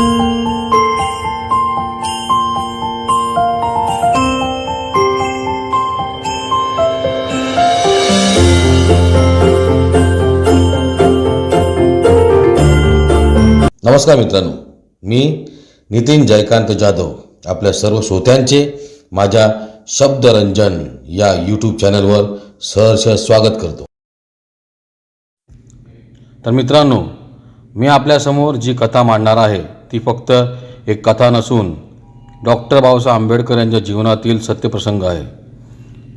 नमस्कार मित्रांनो. मी नितीन जयकांत जाधव आपल्या सर्व श्रोत्यांचे माझ्या शब्दरंजन या यूट्यूब चॅनलवर सहर्ष स्वागत करतो. तर मित्रांनो मी आपल्यासमोर जी कथा मांडणार आहे ती फक्त एक कथा नसून डॉक्टर बाबासाहेब आंबेडकर यांच्या जीवनातील सत्यप्रसंग आहे.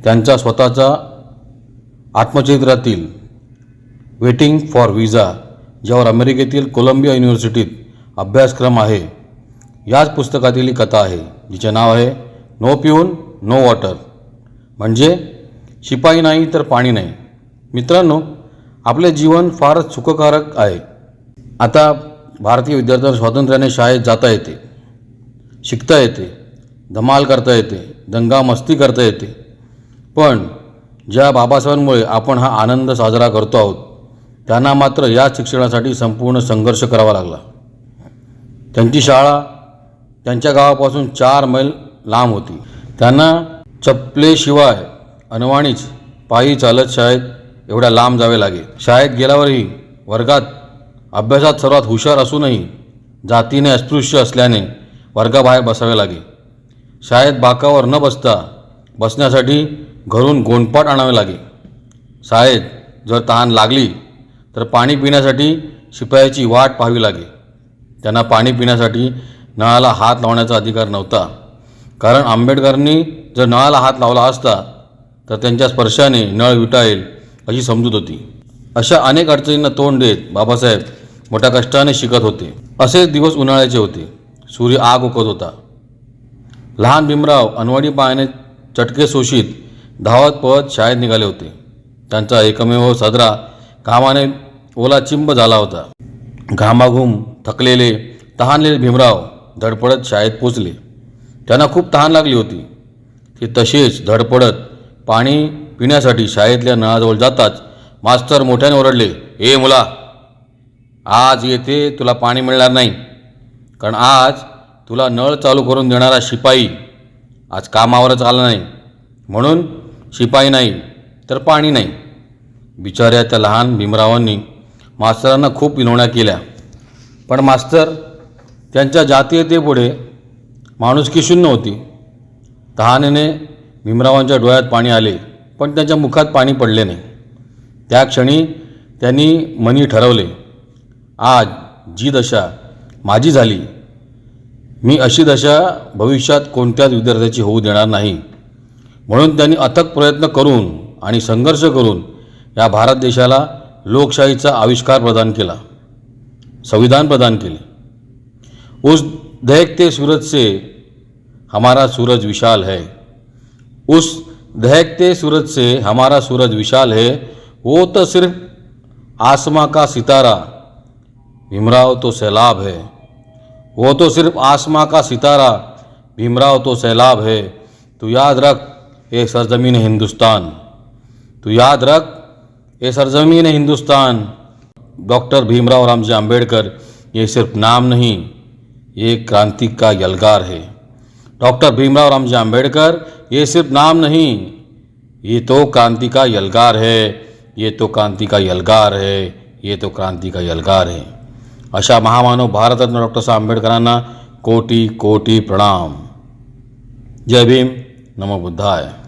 त्यांचा स्वतःचा आत्मचरित्रातील वेटिंग फॉर विजा ज्यावर अमेरिकेतील कोलंबिया युनिव्हर्सिटीत अभ्यासक्रम आहे याच पुस्तकातील ही कथा आहे जिचे नाव आहे नो पिऊन नो वॉटर. म्हणजे शिपाई नाही तर पाणी नाही. मित्रांनो आपले जीवन फारच सुखकारक आहे. आता भारतीय विद्यार्थ्यांना स्वातंत्र्याने शाळेत जाता येते शिकता येते धमाल करता येते दंगा मस्ती करता येते. पण ज्या बाबासाहेबांमुळे आपण हा आनंद साजरा करतो आहोत त्यांना मात्र या शिक्षणासाठी संपूर्ण संघर्ष करावा लागला. त्यांची शाळा त्यांच्या गावापासून चार मैल लांब होती. त्यांना चपलेशिवाय अनवाणीच पायी चालत शाळेत एवढ्या लांब जावे लागे. शाळेत गेल्यावरही वर्गात अभ्यासात सर्वात हुशार असूनही जातीने अस्पृश्य असल्याने वर्गाबाहेर बसावे लागे. शाळेत बाकावर न बसता बसण्यासाठी घरून गोंडपाट आणावे लागे. शाळेत जर तहान लागली तर पाणी पिण्यासाठी शिपायाची वाट पाहावी लागे. त्यांना पाणी पिण्यासाठी नळाला हात लावण्याचा अधिकार नव्हता. कारण आंबेडकरांनी जर नळाला हात लावला असता तर त्यांच्या स्पर्शाने नळ विटाळेल अशी समजूत होती. अशा अनेक अडचणींना तोंड देत बाबासाहेब मोठ्या कष्टाने शिकत होते. असेच दिवस उन्हाळ्याचे होते. सूर्य आग उकत होता. लहान भीमराव अनवाडी पायाने चटके शोषित धावत पळत शाळेत निघाले होते. त्यांचा एकमेव सदरा घामाने ओला चिंब झाला होता. घामाघूम थकलेले तहानलेले भीमराव धडपडत शाळेत पोचले. त्यांना खूप तहान लागली होती. ते तसेच धडपडत पाणी पिण्यासाठी शाळेतल्या नळाजवळ जाताच मास्तर मोठ्याने ओरडले ए मुला आज येथे तुला पाणी मिळणार नाही. कारण आज तुला नळ चालू करून देणारा शिपाई आज कामावरच आला नाही. म्हणून शिपाई नाही तर पाणी नाही. बिचाऱ्या त्या लहान भीमरावांनी मास्तरांना खूप विनवण्या केल्या. पण मास्तर त्यांच्या जातीयतेपुढे माणुसकी शून्य होती. तहानेने भीमरावांच्या डोळ्यात पाणी आले पण त्यांच्या मुखात पाणी पडले नाही. त्या क्षणी त्यांनी मनी ठरवले. आज जी दशा माझी झाली मी अशी दशा भविष्यात कोणत्याच विद्यार्थ्याची होऊ देणार नाही. म्हणून त्यांनी अथक प्रयत्न करून आणि संघर्ष करून या भारत देशाला लोकशाहीचा आविष्कार प्रदान केला संविधान प्रदान केले. उस दहकते सूरज से हमारा सूरज विशाल है. उस दहकते सूरज से हमारा सूरज विशाल है वो तो सिर्फ आसमां का सितारा भीमराव तो सैलाब है। वो तो सिर्फ़ आसमां का सितारा। भीमराव तो सैलाब है। तू याद रख ये सरजमीन हिंदुस्तान। तू याद रख ये सरजमीन हिंदुस्तान। डॉक्टर भीमराव रामजी आंबेडकर, ये सिर्फ़ नाम नहीं, ये क्रांति का यलगार है। डॉक्टर भीमराव रामजी आंबेडकर, ये सिर्फ़ नाम नहीं, ये तो क्रांति का यलगार है, ये तो क्रांति का यलगार है, ये तो क्रांति का यलगार है। अशा महामानव भारतरत्न डॉक्टर साहेब आंबेडकरांना कोटी कोटी प्रणाम. जय भीम. नमो बुद्धाय.